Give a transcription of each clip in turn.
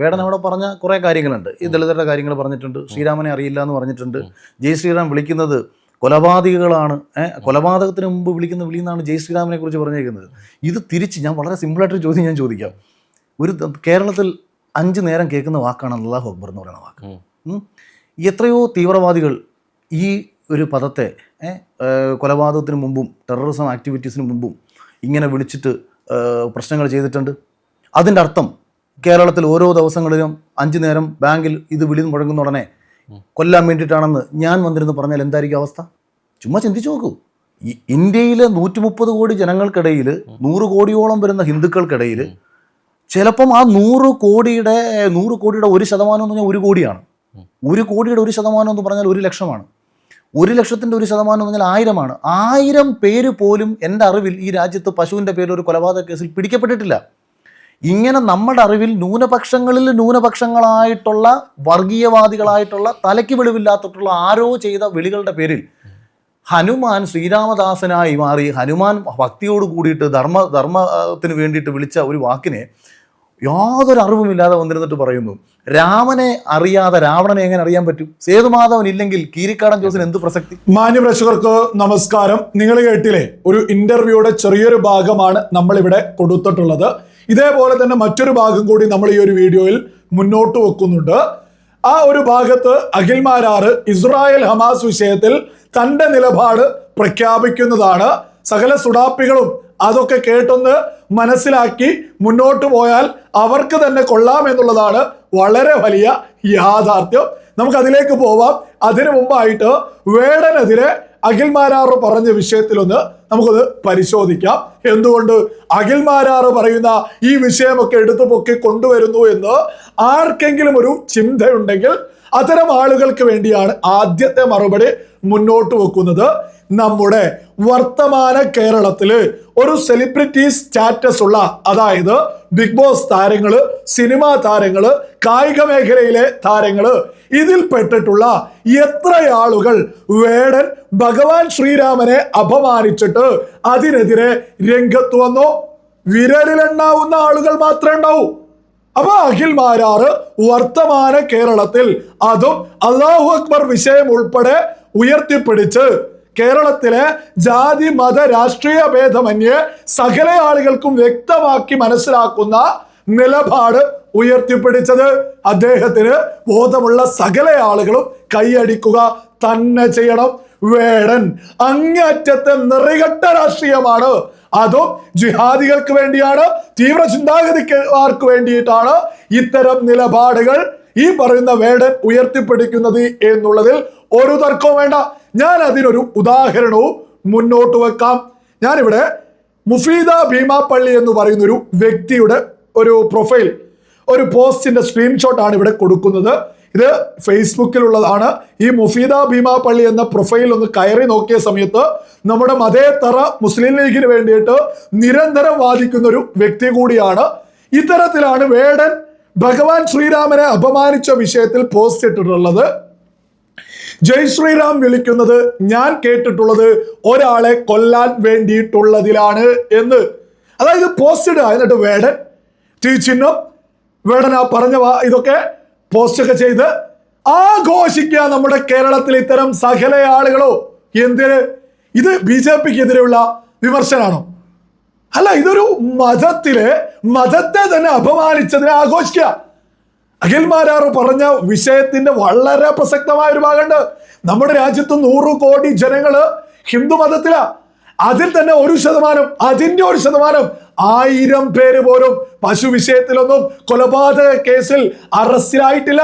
വേടൻ അവിടെ പറഞ്ഞ കുറേ കാര്യങ്ങളുണ്ട്. ഈ ദളിതരുടെ കാര്യങ്ങൾ പറഞ്ഞിട്ടുണ്ട്. ശ്രീരാമനെ അറിയില്ല എന്ന് പറഞ്ഞിട്ടുണ്ട്. ജയ് ശ്രീറാം വിളിക്കുന്നത് കൊലപാതകികളാണ്. കൊലപാതകത്തിന് മുമ്പ് വിളിക്കുന്ന വിളി എന്നാണ് ജയ് ശ്രീരാമനെ കുറിച്ച് പറഞ്ഞിരിക്കുന്നത് ഇത് തിരിച്ച് ഞാൻ വളരെ സിമ്പിളായിട്ടൊരു ചോദ്യം ഞാൻ ചോദിക്കാം. ഒരു കേരളത്തിൽ അഞ്ച് നേരം കേൾക്കുന്ന വാക്കാണ് അള്ളാഹു അക്ബർ എന്ന് പറയുന്ന വാക്ക്. എത്രയോ തീവ്രവാദികൾ ഈ ഒരു പദത്തെ കൊലപാതകത്തിന് മുമ്പും ടെററിസം ആക്ടിവിറ്റീസിന് മുമ്പും ഇങ്ങനെ വിളിച്ചിട്ട് പ്രശ്നങ്ങൾ ചെയ്തിട്ടുണ്ട്. അതിന്റെ അർത്ഥം കേരളത്തിൽ ഓരോ ദിവസങ്ങളിലും അഞ്ചു നേരം ബാങ്കിൽ ഇത് വിളി മുഴങ്ങുന്ന ഉടനെ കൊല്ലാൻ വേണ്ടിയിട്ടാണെന്ന് ഞാൻ വന്നിരുന്ന് പറഞ്ഞാൽ എന്തായിരിക്കും അവസ്ഥ? ചുമ്മാ ചിന്തിച്ചു നോക്കൂ. ഇന്ത്യയിലെ നൂറ്റി മുപ്പത് കോടി ജനങ്ങൾക്കിടയിൽ നൂറ് കോടിയോളം വരുന്ന ഹിന്ദുക്കൾക്കിടയിൽ ചിലപ്പം ആ നൂറ് കോടിയുടെ നൂറ് കോടിയുടെ ഒരു ശതമാനം എന്ന് പറഞ്ഞാൽ ഒരു കോടിയാണ്. ഒരു കോടിയുടെ ഒരു ശതമാനം എന്ന് പറഞ്ഞാൽ ഒരു ലക്ഷമാണ്. ഒരു ലക്ഷത്തിന്റെ ഒരു ശതമാനം എന്ന് പറഞ്ഞാൽ ആയിരമാണ്. ആയിരം പേര് പോലും എന്റെ അറിവിൽ ഈ രാജ്യത്ത് പശുവിന്റെ പേരിൽ ഒരു കൊലപാതക കേസിൽ പിടിക്കപ്പെട്ടിട്ടില്ല. ഇങ്ങനെ നമ്മുടെ അറിവിൽ ന്യൂനപക്ഷങ്ങളിൽ ന്യൂനപക്ഷങ്ങളായിട്ടുള്ള വർഗീയവാദികളായിട്ടുള്ള തലയ്ക്ക് വെളിവില്ലാത്തിട്ടുള്ള ആരോ ചെയ്ത വിളികളുടെ പേരിൽ ഹനുമാൻ ശ്രീരാമദാസനായി മാറി ഹനുമാൻ ഭക്തിയോട് കൂടിയിട്ട് ധർമ്മ ധർമ്മത്തിന് വേണ്ടിയിട്ട് വിളിച്ച ഒരു വാക്കിനെ യാതൊരു അറിവുമില്ലാതെ വന്നിരുന്നിട്ട് പറയുന്നു. രാമനെ അറിയാതെ രാവണനെ എങ്ങനെ അറിയാൻ പറ്റും? സേതുമാധവൻ ഇല്ലെങ്കിൽ കീരിക്കാടൻ ജോസിന് എന്ത് പ്രസക്തി? മാന്യപ്രേക്ഷകർക്ക് നമസ്കാരം. നിങ്ങൾ കേട്ടില്ലേ? ഒരു ഇന്റർവ്യൂയുടെ ചെറിയൊരു ഭാഗമാണ് നമ്മളിവിടെ കൊടുത്തിട്ടുള്ളത്. ഇതേപോലെ തന്നെ മറ്റൊരു ഭാഗം കൂടി നമ്മൾ ഈ ഒരു വീഡിയോയിൽ മുന്നോട്ട് വെക്കുന്നുണ്ട്. ആ ഒരു ഭാഗത്ത് അഖിൽമാരാറ് ഇസ്രായേൽ ഹമാസ് വിഷയത്തിൽ തന്റെ നിലപാട് പ്രഖ്യാപിക്കുന്നതാണ്. സകല സുഡാപ്പികളും അതൊക്കെ കേട്ടൊന്ന് മനസ്സിലാക്കി മുന്നോട്ട് പോയാൽ അവർക്ക് തന്നെ കൊള്ളാം എന്നുള്ളതാണ് വളരെ വലിയ യാഥാർത്ഥ്യം. നമുക്കതിലേക്ക് പോവാം. അതിനു മുമ്പായിട്ട് വേടനെതിരെ അഖിൽമാരാറ് പറഞ്ഞ വിഷയത്തിലൊന്ന് നമുക്കത് പരിശോധിക്കാം. എന്തുകൊണ്ട് അഖിൽമാരാറ് പറയുന്ന ഈ വിഷയമൊക്കെ എടുത്തു പൊക്കി കൊണ്ടുവരുന്നു എന്ന് ആർക്കെങ്കിലും ഒരു ചിന്തയുണ്ടെങ്കിൽ അത്തരം ആളുകൾക്ക് വേണ്ടിയാണ് ആദ്യത്തെ മറുപടി മുന്നോട്ട് വെക്കുന്നത്. നമ്മുടെ വർത്തമാന കേരളത്തിൽ ഒരു സെലിബ്രിറ്റി സ്റ്റാറ്റസ് ഉള്ള അതായത് ബിഗ് ബോസ് താരങ്ങൾ സിനിമാ താരങ്ങൾ കായിക മേഖലയിലെ താരങ്ങൾ ഇതിൽപ്പെട്ടിട്ടുള്ള എത്ര ആളുകൾ വേടൻ ഭഗവാൻ ശ്രീരാമനെ അപമാനിച്ചിട്ട് അതിനെതിരെ രംഗത്ത് വന്നോ? വിരലിലെണ്ണാവുന്ന ആളുകൾ മാത്രമേ ഉണ്ടാവൂ. അപ്പൊ അഖിൽ മാരാറ് വർത്തമാന കേരളത്തിൽ അതും അള്ളാഹു അക്ബർ വിഷയം ഉൾപ്പെടെ ഉയർത്തിപ്പിടിച്ച് കേരളത്തിലെ ജാതി മത രാഷ്ട്രീയ ഭേദമന്യേ സകല ആളുകൾക്കും വ്യക്തമാക്കി മനസ്സിലാക്കുന്ന നിലപാട് ഉയർത്തിപ്പിടിച്ചത് അദ്ദേഹത്തിന് ബോധമുള്ള സകല ആളുകളും കൈയടിക്കുക തന്നെ ചെയ്യണം. വേടൻ അങ്ങേയറ്റത്തെ നിറികെട്ട രാഷ്ട്രീയമാണ്. അതും ജിഹാദികൾക്ക് വേണ്ടിയാണ് തീവ്ര ചിന്താഗതിക്കാർക്ക് വേണ്ടിയിട്ടാണ് ഇത്തരം നിലപാടുകൾ ഈ പറയുന്ന വേടൻ ഉയർത്തിപ്പിടിക്കുന്നത് എന്നുള്ളതിൽ ഒരു തർക്കവും വേണ്ട. ഞാൻ അതിനൊരു ഉദാഹരണവും മുന്നോട്ട് വെക്കാം. ഞാനിവിടെ മുഫീദ ഭീമാപ്പള്ളി എന്ന് പറയുന്ന ഒരു വ്യക്തിയുടെ ഒരു പ്രൊഫൈൽ ഒരു പോസ്റ്റിന്റെ സ്ക്രീൻഷോട്ട് ആണ് ഇവിടെ കൊടുക്കുന്നത്. ഇത് ഫേസ്ബുക്കിലുള്ളതാണ്. ഈ മുഫീദ ഭീമാപ്പള്ളി എന്ന പ്രൊഫൈൽ ഒന്ന് കയറി നോക്കിയ സമയത്ത് നമ്മുടെ മതേതര മുസ്ലിം ലീഗിന് വേണ്ടിയിട്ട് നിരന്തരം വാദിക്കുന്ന ഒരു വ്യക്തി കൂടിയാണ്. ഇത്തരത്തിലാണ് വേടൻ ഭഗവാൻ ശ്രീരാമനെ അപമാനിച്ച വിഷയത്തിൽ പോസ്റ്റ് ഇട്ടിട്ടുള്ളത്. ജയ് ശ്രീറാം വിളിക്കുന്നത് ഞാൻ കേട്ടിട്ടുള്ളത് ഒരാളെ കൊല്ലാൻ വേണ്ടിയിട്ടുള്ളതിലാണ് എന്ന്. അതായത് പോസ്റ്റഡ് എന്നിട്ട് വേടൻ ടീ ചിഹ്നം വേടൻ പറഞ്ഞ ഇതൊക്കെ പോസ്റ്റൊക്കെ ചെയ്ത് ആഘോഷിക്കുക നമ്മുടെ കേരളത്തിൽ ഇത്തരം സകല ആളുകളോ. എന്തിന്? ഇത് ബി ജെ പിക്ക് എതിരെയുള്ള വിമർശനമാണോ അല്ല ഇതൊരു മതത്തിലെ മതത്തെ തന്നെ അപമാനിച്ചതിനെ ആഘോഷിക്കുക. അഖിൽമാരാർ പറഞ്ഞ വിഷയത്തിന്റെ വളരെ പ്രസക്തമായ ഒരു ഭാഗമുണ്ട്. നമ്മുടെ രാജ്യത്ത് നൂറ് കോടി ജനങ്ങൾ ഹിന്ദു മതത്തിലാ. അതിൽ തന്നെ ഒരു ശതമാനം അതിന്റെ ഒരു ശതമാനം ആയിരം പേര് പോലും പശു വിഷയത്തിലൊന്നും കൊലപാതക കേസിൽ അറസ്റ്റിലായിട്ടില്ല.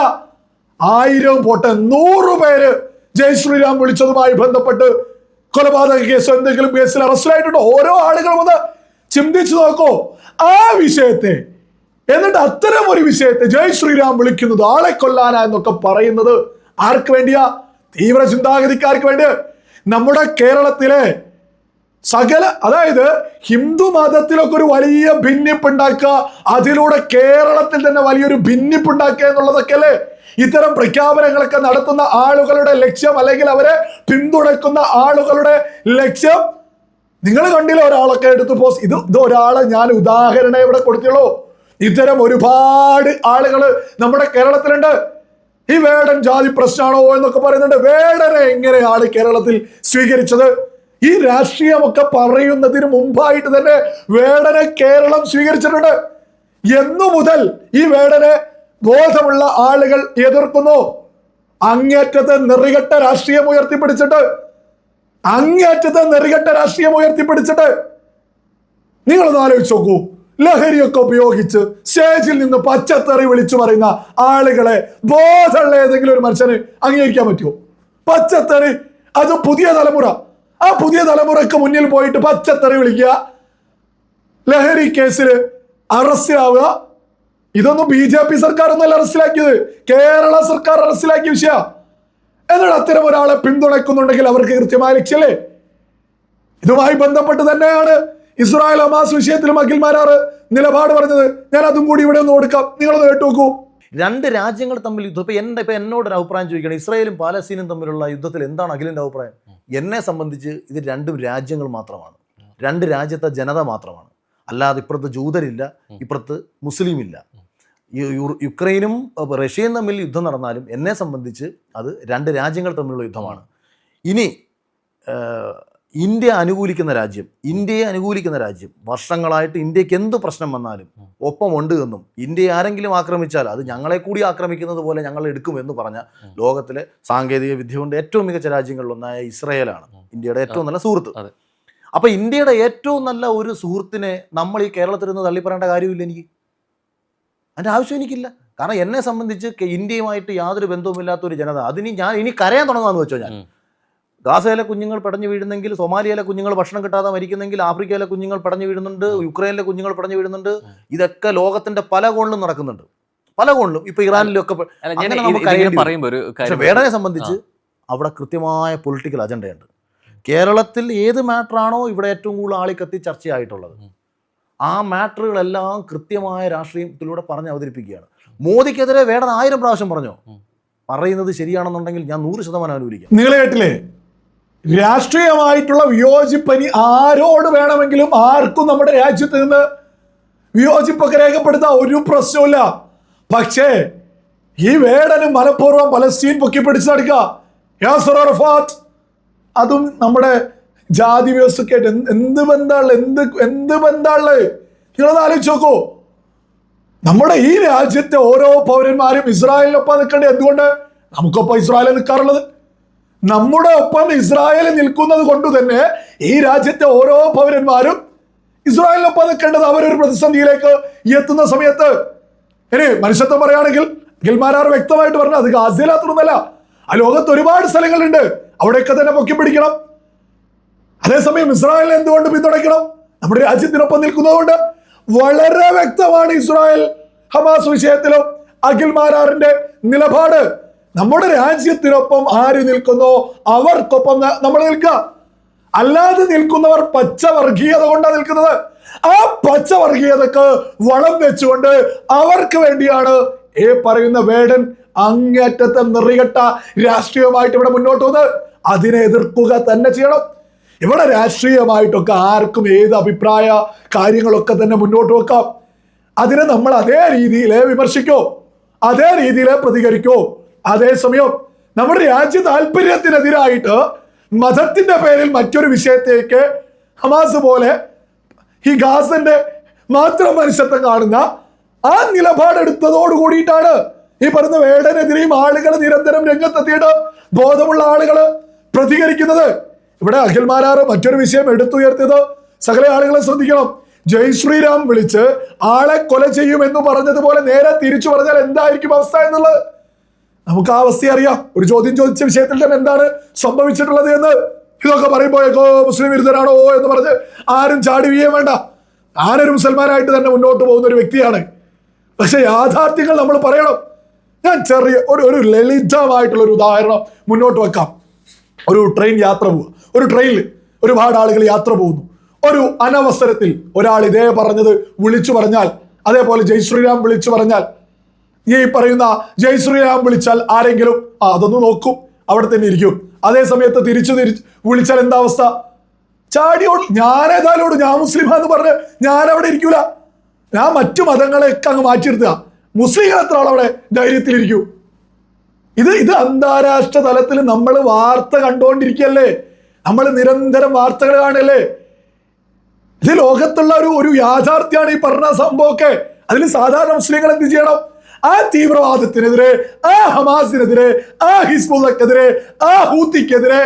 ആയിരം പോട്ടെ നൂറ് പേര് ജയ് ശ്രീറാം വിളിച്ചതുമായി ബന്ധപ്പെട്ട് കൊലപാതക കേസോ എന്തെങ്കിലും കേസിൽ അറസ്റ്റിലായിട്ടുണ്ടോ. ഓരോ ആളുകളും ഒന്ന് ചിന്തിച്ചു നോക്കോ. ആ വിഷയത്തെ എന്നിട്ട് അത്തരം ഒരു വിഷയത്തെ ജയ് ശ്രീരാം വിളിക്കുന്നത് ആളെ കൊല്ലാനാ എന്നൊക്കെ പറയുന്നത് ആർക്ക് വേണ്ടിയാ? തീവ്ര ചിന്താഗതിക്കാർക്ക് വേണ്ടി. നമ്മുടെ കേരളത്തിലെ സകല അതായത് ഹിന്ദു മതത്തിലൊക്കെ ഒരു വലിയ ഭിന്നിപ്പ് ഉണ്ടാക്കുക അതിലൂടെ കേരളത്തിൽ തന്നെ വലിയൊരു ഭിന്നിപ്പ് ഉണ്ടാക്കുക എന്നുള്ളതൊക്കെ അല്ലേ? ഇത്തരം പ്രഖ്യാപനങ്ങളൊക്കെ നടത്തുന്ന ആളുകളുടെ ലക്ഷ്യം അല്ലെങ്കിൽ അവരെ പിന്തുണയ്ക്കുന്ന ആളുകളുടെ ലക്ഷ്യം. നിങ്ങൾ കണ്ടില്ല ഒരാളൊക്കെ എടുത്ത് പോസ്റ്റ് ഇത് ഇത് ഒരാളെ ഞാൻ ഉദാഹരണം ഇവിടെ കൊടുത്തുള്ളൂ. ഇത്തരം ഒരുപാട് ആളുകൾ നമ്മുടെ കേരളത്തിലുണ്ട്. ഈ വേടൻ ജാതി പ്രശ്നമാണോ എന്നൊക്കെ പറയുന്നുണ്ട്. വേടനെ എങ്ങനെയാണ് കേരളത്തിൽ സ്വീകരിച്ചത്? ഈ രാഷ്ട്രീയമൊക്കെ പറയുന്നതിന് മുമ്പായിട്ട് തന്നെ വേടനെ കേരളം സ്വീകരിച്ചിട്ടുണ്ട്. എന്നു മുതൽ ഈ വേടനെ ബോധമുള്ള ആളുകൾ എതിർക്കുന്നു. അങ്ങേറ്റത്തെ നെറികെട്ട രാഷ്ട്രീയം ഉയർത്തിപ്പിടിച്ചിട്ട്. അങ്ങേറ്റത്തെ നെറികെട്ട രാഷ്ട്രീയം ഉയർത്തിപ്പിടിച്ചിട്ട്. നിങ്ങളൊന്ന് ആലോചിച്ച് നോക്കൂ. ലഹരിയൊക്കെ ഉപയോഗിച്ച് സ്റ്റേജിൽ നിന്ന് പച്ചത്തറി വിളിച്ചു പറയുന്ന ആളുകളെ ബോധമുള്ള ഏതെങ്കിലും ഒരു മനുഷ്യന് അംഗീകരിക്കാൻ പറ്റുമോ? പച്ചത്തറി അത് പുതിയ തലമുറ. ആ പുതിയ തലമുറയ്ക്ക് മുന്നിൽ പോയിട്ട് പച്ചത്തറി വിളിക്കുക. ലഹരി കേസിൽ അറസ്റ്റിലാവുക. ഇതൊന്നും ബി ജെ പി സർക്കാർ ഒന്നല്ല അറസ്റ്റിലാക്കിയത്. കേരള സർക്കാർ അറസ്റ്റിലാക്കിയ വിഷയ. എന്നിട്ട് അത്തരം ഒരാളെ പിന്തുണയ്ക്കുന്നുണ്ടെങ്കിൽ അവർക്ക് കൃത്യമായ ലക്ഷ്യല്ലേ ഇതുമായി ബന്ധപ്പെട്ട് തന്നെയാണ് ഇസ്രായേൽ ഹമാസ് വിഷയത്തിലും അഖിൽ നിലപാട് പറഞ്ഞത് ഞാൻ അതും കൂടി ഇവിടെ ഒന്ന് കൊടുക്കാം നിങ്ങളത് കേട്ടു നോക്കൂ രണ്ട് രാജ്യങ്ങൾ തമ്മിൽ യുദ്ധം. ഇപ്പൊ എന്റെ ഇപ്പൊ എന്നോട് ഒരു അഭിപ്രായം ചോദിക്കണം. ഇസ്രായേലും പാലസ്തീനും തമ്മിലുള്ള യുദ്ധത്തിൽ എന്താണ് അഖിലിന്റെ അഭിപ്രായം? എന്നെ സംബന്ധിച്ച് ഇത് രണ്ടും രാജ്യങ്ങൾ മാത്രമാണ്. രണ്ട് രാജ്യത്തെ ജനത മാത്രമാണ്. അല്ലാതെ ഇപ്പുറത്ത് ജൂതരില്ല ഇപ്പുറത്ത് മുസ്ലിം ഇല്ല യു- യു- യുക്രൈനും റഷ്യയും തമ്മിൽ യുദ്ധം നടന്നാലും എന്നെ സംബന്ധിച്ച് അത് രണ്ട് രാജ്യങ്ങൾ തമ്മിലുള്ള യുദ്ധമാണ്. ഇനി ഇന്ത്യ അനുകൂലിക്കുന്ന രാജ്യം ഇന്ത്യയെ അനുകൂലിക്കുന്ന രാജ്യം വർഷങ്ങളായിട്ട് ഇന്ത്യയ്ക്ക് എന്ത് പ്രശ്നം വന്നാലും ഒപ്പമുണ്ട് എന്നും ഇന്ത്യയെ ആരെങ്കിലും ആക്രമിച്ചാൽ അത് ഞങ്ങളെ കൂടി ആക്രമിക്കുന്നത് പോലെ ഞങ്ങൾ എടുക്കും എന്ന് പറഞ്ഞ ലോകത്തിലെ സാങ്കേതിക വിദ്യ കൊണ്ട് ഏറ്റവും മികച്ച രാജ്യങ്ങളിലൊന്നായ ഇസ്രയേലാണ് ഇന്ത്യയുടെ ഏറ്റവും നല്ല സുഹൃത്ത്. അപ്പൊ ഇന്ത്യയുടെ ഏറ്റവും നല്ല ഒരു സുഹൃത്തിനെ നമ്മൾ ഈ കേരളത്തിൽ നിന്ന് തള്ളിപ്പറയേണ്ട കാര്യമില്ല എനിക്ക്. അതിന്റെ ആവശ്യം എനിക്കില്ല. കാരണം എന്നെ സംബന്ധിച്ച് ഇന്ത്യയുമായിട്ട് യാതൊരു ബന്ധവുമില്ലാത്ത ഒരു ജനത അതിനി ഞാൻ ഇനി കരയാൻ തുടങ്ങാന്ന് വെച്ചോ ഞാൻ. ഗാസയിലെ കുഞ്ഞുങ്ങൾ പടഞ്ഞു വീഴുന്നെങ്കിൽ സൊമാലിയയിലെ കുഞ്ഞുങ്ങൾ ഭക്ഷണം കിട്ടാതെ മരിക്കുന്നെങ്കിൽ ആഫ്രിക്കയിലെ കുഞ്ഞുങ്ങൾ പടഞ്ഞു വീഴുന്നുണ്ട് യുക്രൈനിലെ കുഞ്ഞുങ്ങൾ പടഞ്ഞു വീഴുന്നുണ്ട്. ഇതൊക്കെ ലോകത്തിന്റെ പല കോണിലും നടക്കുന്നുണ്ട്. പല കോണിലും. ഇപ്പൊ ഇറാനിലും ഒക്കെ പ- അല്ല ഞാൻ അങ്ങനെ നമുക്ക് വേടനെ സംബന്ധിച്ച് അവിടെ കൃത്യമായ പൊളിറ്റിക്കൽ അജണ്ടയുണ്ട്. കേരളത്തിൽ ഏത് മാറ്ററാണോ ഇവിടെ ഏറ്റവും കൂടുതൽ ആളിക്കത്തി ചർച്ചയായിട്ടുള്ളത്. ആ മാറ്ററുകളെല്ലാം കൃത്യമായ രാഷ്ട്രീയത്തിലൂടെ പറഞ്ഞ് അവതരിപ്പിക്കുകയാണ്. മോദിക്കെതിരെ വേടൻ ആയിരം പ്രാവശ്യം പറഞ്ഞോ? പറയുന്നത് ശരിയാണെന്നുണ്ടെങ്കിൽ ഞാൻ നൂറ് ശതമാനം അനുകൂലിക്കാം. നിങ്ങളെ കേട്ടില്ലേ രാഷ്ട്രീയമായിട്ടുള്ള വിയോജിപ്പനി ആരോട് വേണമെങ്കിലും ആർക്കും നമ്മുടെ രാജ്യത്ത് നിന്ന് വിയോജിപ്പൊക്കെ രേഖപ്പെടുത്താൻ ഒരു പ്രശ്നവുമില്ല. പക്ഷേ ഈ വേടന് മനഃപൂർവം പലസ്തീൻ പൊക്കി നടക്കുക. യാസർ അതും നമ്മുടെ ജാതി വ്യവസ്ഥക്കായിട്ട് എന്ത് ബന്ധമുള്ള എന്ത് എന്ത് ബന്ധമുള്ള നിങ്ങളത് ആലോചിച്ച് നോക്കൂ. നമ്മുടെ ഈ രാജ്യത്തെ ഓരോ പൗരന്മാരും ഇസ്രായേലിനൊപ്പം നിൽക്കേണ്ടത് എന്തുകൊണ്ട്? നമുക്കൊപ്പം ഇസ്രായേലിൽ നിൽക്കാറുള്ളത്. നമ്മുടെ ഒപ്പം ഇസ്രായേൽ നിൽക്കുന്നത് കൊണ്ട് തന്നെ ഈ രാജ്യത്തെ ഓരോ പൗരന്മാരും ഇസ്രായേലിനൊപ്പം നിൽക്കേണ്ടത് അവരൊരു പ്രതിസന്ധിയിലേക്ക് എത്തുന്ന സമയത്ത്. ഇനി മനുഷ്യത്വം പറയുകയാണെങ്കിൽ ഗിൽമാരാർ വ്യക്തമായിട്ട് പറഞ്ഞു അത് ഗാസിയിലാത്തൊന്നുമല്ല ആ ലോകത്ത് ഒരുപാട് സ്ഥലങ്ങളുണ്ട് അവിടെയൊക്കെ തന്നെ പൊക്കി പിടിക്കണം. അതേസമയം ഇസ്രായേലിനെ എന്തുകൊണ്ട് പിന്തുണയ്ക്കണം? നമ്മുടെ രാജ്യത്തിനൊപ്പം നിൽക്കുന്നതുകൊണ്ട് വളരെ വ്യക്തമാണ് ഇസ്രായേൽ ഹമാസ് വിഷയത്തിലും അഖിൽ മാരാറിന്റെ നിലപാട്. നമ്മുടെ രാജ്യത്തിനൊപ്പം ആര് നിൽക്കുന്നു? അവർക്കൊപ്പം നമ്മൾ നിൽക്കുക. അല്ലാതെ നിൽക്കുന്നവർ പച്ചവർഗീയത കൊണ്ടാണ് നിൽക്കുന്നത്. ആ പച്ചവർഗീയതക്ക് വളം വെച്ചുകൊണ്ട് അവർക്ക് വേണ്ടിയാണ് ഈ പറയുന്ന വേടൻ അങ്ങേറ്റത്തെ നിറികെട്ട രാഷ്ട്രീയമായിട്ട് ഇവിടെ മുന്നോട്ട് വന്നത് അതിനെ എതിർക്കുക തന്നെ ചെയ്യണം. ഇവിടെ രാഷ്ട്രീയമായിട്ടൊക്കെ ആർക്കും ഏത് അഭിപ്രായ കാര്യങ്ങളൊക്കെ തന്നെ മുന്നോട്ട് വെക്കാം. അതിനെ നമ്മൾ അതേ രീതിയിൽ വിമർശിക്കോ. അതേ രീതിയിൽ പ്രതികരിക്കോ. അതേസമയം നമ്മുടെ രാജ്യ താല്പര്യത്തിനെതിരായിട്ട് മതത്തിന്റെ പേരിൽ മറ്റൊരു വിഷയത്തേക്ക് ഹമാസ് പോലെ ഈ ഗാസന്റെ മാത്രം മനുഷ്യത്വം കാണുന്ന ആ നിലപാടെടുത്തതോട് കൂടിയിട്ടാണ് ഈ പറയുന്ന വേടനെതിരെയും ആളുകൾ നിരന്തരം രംഗത്തെത്തിയിട്ട് ബോധമുള്ള ആളുകൾ പ്രതികരിക്കുന്നത്. ഇവിടെ അഖിൽമാരാറ് മറ്റൊരു വിഷയം എടുത്തുയർത്തിയത് സകല ആളുകളെ ശ്രദ്ധിക്കണം. ജയ് ശ്രീരാം വിളിച്ച് ആളെ കൊല ചെയ്യുമെന്ന് പറഞ്ഞതുപോലെ നേരെ തിരിച്ചു പറഞ്ഞാൽ എന്തായിരിക്കും അവസ്ഥ എന്നുള്ളത്? നമുക്ക് ആ അവസ്ഥ അറിയാം. ഒരു ചോദ്യം ചോദിച്ച വിഷയത്തിൽ തന്നെ എന്താണ് സംഭവിച്ചിട്ടുള്ളത് എന്ന് ഇതൊക്കെ പറയുമ്പോഴേക്കോ മുസ്ലിം വിരുദ്ധരാണോ എന്ന് പറഞ്ഞ് ആരും ചാടി വീയേ വേണ്ട. ആരൊരു മുസൽമാനായിട്ട് തന്നെ മുന്നോട്ട് പോകുന്ന ഒരു വ്യക്തിയാണ്. പക്ഷെ യാഥാർത്ഥ്യങ്ങൾ നമ്മൾ പറയണം. ഞാൻ ചെറിയ ഒരു ഒരു ലളിതമായിട്ടുള്ള ഒരു ഉദാഹരണം മുന്നോട്ട് വെക്കാം. ഒരു ട്രെയിൻ യാത്ര പോവുക. ഒരു ട്രെയിനിൽ ഒരുപാട് ആളുകൾ യാത്ര പോകുന്നു. ഒരു അനവസരത്തിൽ ഒരാൾ ഇതേ പറഞ്ഞത് വിളിച്ചു പറഞ്ഞാൽ അതേപോലെ ജയ് ശ്രീരാം വിളിച്ചു പറഞ്ഞാൽ ഈ പറയുന്ന ജയ് വിളിച്ചാൽ ആരെങ്കിലും? ആ അതൊന്ന് നോക്കും. അവിടെ തന്നെ ഇരിക്കും. അതേ സമയത്ത് തിരിച്ചു തിരിച്ച് വിളിച്ചാൽ എന്താ അവസ്ഥ? ചാടിയോട് ഞാനേതായാലോട് ഞാൻ മുസ്ലിമാന്ന് പറഞ്ഞ് ഞാൻ അവിടെ ഇരിക്കൂല. ഞാൻ മറ്റു മതങ്ങളെയൊക്കെ അങ്ങ് മാറ്റിയെടുത്തുക മുസ്ലിങ്ങൾ എത്ര ആളവിടെ ധൈര്യത്തിലിരിക്കൂ? ഇത് ഇത് അന്താരാഷ്ട്ര തലത്തിൽ നമ്മൾ വാർത്ത കണ്ടുകൊണ്ടിരിക്കുകയല്ലേ? നമ്മൾ നിരന്തരം വാർത്തകൾ കാണല്ലേ ഇത് ലോകത്തുള്ള ഒരു ഒരു യാഥാർത്ഥ്യമാണ് ഈ പറഞ്ഞ സംഭവമൊക്കെ. അതിൽ സാധാരണ മുസ്ലിങ്ങൾ എന്ത് ചെയ്യണം? ആ തീവ്രവാദത്തിനെതിരെ ആ ഹമാസിനെതിരെ ആ ഹിസ്ബുള്ളക്കെതിരെ ആ ഹൂത്തിക്കെതിരെ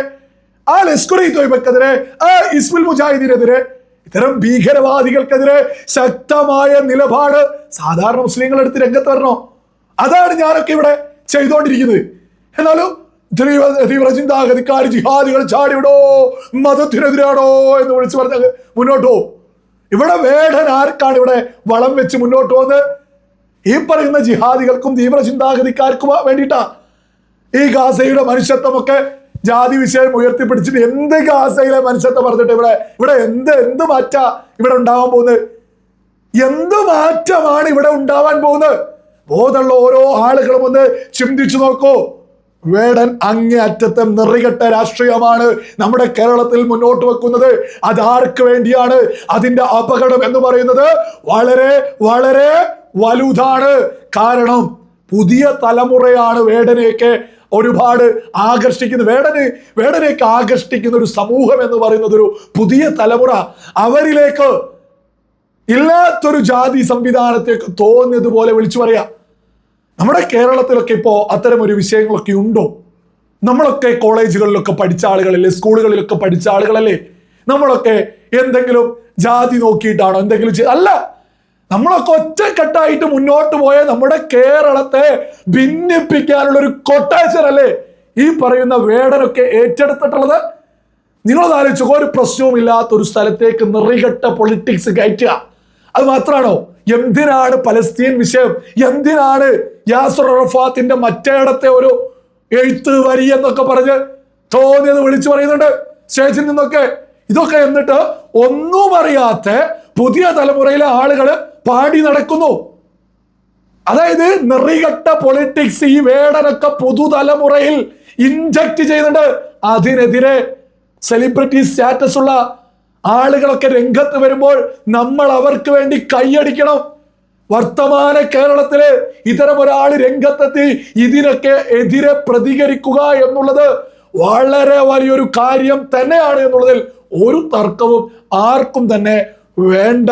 ആ ലഷ്കുറി തോയ്ബക്കെതിരെ ആ ഇസ്മുൽ മുജാഹിദിനെതിരെ ഇത്തരം ഭീകരവാദികൾക്കെതിരെ ശക്തമായ നിലപാട് സാധാരണ മുസ്ലിങ്ങൾ എടുത്ത് രംഗത്ത് വരണോ? അതാണ് ഞാനൊക്കെ ഇവിടെ ചെയ്തുകൊണ്ടിരിക്കുന്നത് എന്നാലും തീവ്ര ജിഹാദികൾ ചാടിവിടോ? മതത്തിനെതിരാടോ എന്ന് വിളിച്ചു പറഞ്ഞ മുന്നോട്ട് ഇവിടെ വേടൻ ആർക്കാണ് ഇവിടെ വളം വെച്ച് മുന്നോട്ട് പോകുന്നത്? ഈ പറയുന്ന ജിഹാദികൾക്കും തീവ്ര ചിന്താഗതിക്കാർക്കും വേണ്ടിയിട്ടാ. ഈ ഗാസയുടെ മനുഷ്യത്വമൊക്കെ ജാതി വിഷയം ഉയർത്തിപ്പിടിച്ചിട്ട് എന്ത് ഗാസയിലെ മനുഷ്യത്വം പറഞ്ഞിട്ട് ഇവിടെ? ഇവിടെ എന്ത് എന്ത് മാറ്റ ഇവിടെ ഉണ്ടാവാൻ പോകുന്നത്? എന്ത് മാറ്റമാണ് ഇവിടെ ഉണ്ടാവാൻ പോകുന്നത്? ബോധമുള്ള ഓരോ ആളുകളും ഒന്ന് ചിന്തിച്ചു നോക്കൂ. വേടൻ അങ്ങേയറ്റത്തെ നിറികെട്ട രാഷ്ട്രീയമാണ് നമ്മുടെ കേരളത്തിൽ മുന്നോട്ട് വെക്കുന്നത്. അതാർക്ക് വേണ്ടിയാണ് അതിന്റെ അപകടം എന്ന് പറയുന്നത്? വളരെ വളരെ വലുതാണ്. കാരണം പുതിയ തലമുറയാണ് വേടനെയൊക്കെ ഒരുപാട് ആകർഷിക്കുന്നത്. വേടന് വേടനെയൊക്കെ ആകർഷിക്കുന്ന ഒരു സമൂഹം എന്ന് പറയുന്നത് ഒരു പുതിയ തലമുറ അവരിലേക്ക് ഇല്ലാത്തൊരു ജാതി സംവിധാനത്തേക്ക് തോന്നിയതുപോലെ വിളിച്ചു പറയാം. നമ്മുടെ കേരളത്തിലൊക്കെ ഇപ്പോൾ അത്തരം ഒരു വിഷയങ്ങളൊക്കെ ഉണ്ടോ? നമ്മളൊക്കെ കോളേജുകളിലൊക്കെ പഠിച്ച ആളുകളല്ലേ? സ്കൂളുകളിലൊക്കെ പഠിച്ച ആളുകളല്ലേ? നമ്മളൊക്കെ എന്തെങ്കിലും ജാതി നോക്കിയിട്ടാണോ? എന്തെങ്കിലും അല്ല നമ്മളൊക്കെ ഒറ്റക്കെട്ടായിട്ട് മുന്നോട്ട് പോയ നമ്മുടെ കേരളത്തെ ഭിന്നിപ്പിക്കാനുള്ള ഒരു കൊട്ടേഷൻ അല്ലേ ഈ പറയുന്ന വേടനൊക്കെ ഏറ്റെടുത്തിട്ടുള്ളത്? നിങ്ങളത് ഒരു പ്രശ്നവും ഇല്ലാത്ത ഒരു സ്ഥലത്തേക്ക് നിറികെട്ട പൊളിറ്റിക്സ് കയറ്റുക. അത് മാത്രമാണോ? എന്തിനാണ് പലസ്തീൻ വിഷയം? എന്തിനാണ് യാസർ റഫാത്തിന്റെ മറ്റേടത്തെ ഒരു എഴുത്ത് വരി എന്നൊക്കെ പറഞ്ഞ് തോന്നിയത് വിളിച്ചു പറയുന്നുണ്ട്? സ്റ്റേജിൽ നിന്നൊക്കെ. ഇതൊക്കെ എന്നിട്ട് ഒന്നും അറിയാത്ത പുതിയ തലമുറയിലെ ആളുകൾ പാടി നടക്കുന്നു. അതായത് നിറികട്ട പൊളിറ്റിക്സ് ഈ വേടനൊക്കെ പുതുതലമുറയിൽ ഇൻജക്ട് ചെയ്യുന്നുണ്ട്. അതിനെതിരെ സെലിബ്രിറ്റി സ്റ്റാറ്റസ് ഉള്ള ആളുകളൊക്കെ രംഗത്ത് വരുമ്പോൾ നമ്മൾ അവർക്ക് വേണ്ടി കൈയടിക്കണം. വർത്തമാന കേരളത്തിൽ ഇത്തരം ഒരാൾ രംഗത്തെത്തി ഇതിനൊക്കെ എതിരെ പ്രതികരിക്കുക എന്നുള്ളത് വളരെ വലിയൊരു കാര്യം തന്നെയാണ് എന്നുള്ളതിൽ ഒരു തർക്കവും ആർക്കും തന്നെ വേണ്ട.